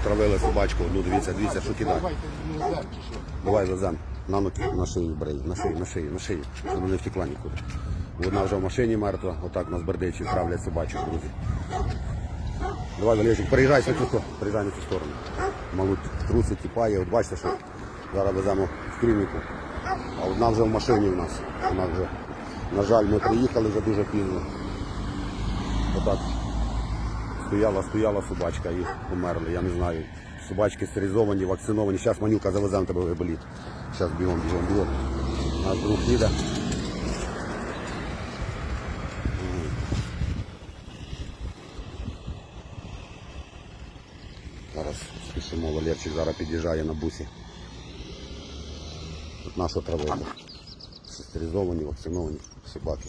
Отравили собачку, ну дивіться, дивіться, що кидає. Давай веземо. На ноги, на шию брей, на шию, на шию, на шию. Щоб не втекла нікуди. Вона вже в машині мертва, отак нас бердичі травлять собачок, друзі. Давай, Валерчик, переїжджай на цю сторону, переїжджай на цю сторону. Мабуть, труси тіпає, от бачите, що зараз веземо в клініку. А одна вже в машині в нас. Вона вже, на жаль, ми приїхали вже дуже пізно. Отак стояла, стояла собачка і померли, я не знаю. Собачки стерилізовані, вакциновані. Зараз манюка завеземо тебе в еболіт. Зараз бігом, бігом, бігом. Наш друг їде. Зараз спішимо, Валерчик зараз під'їжджає на бусі. Тут наша травила. Стерилізовані, вакциновані собаки.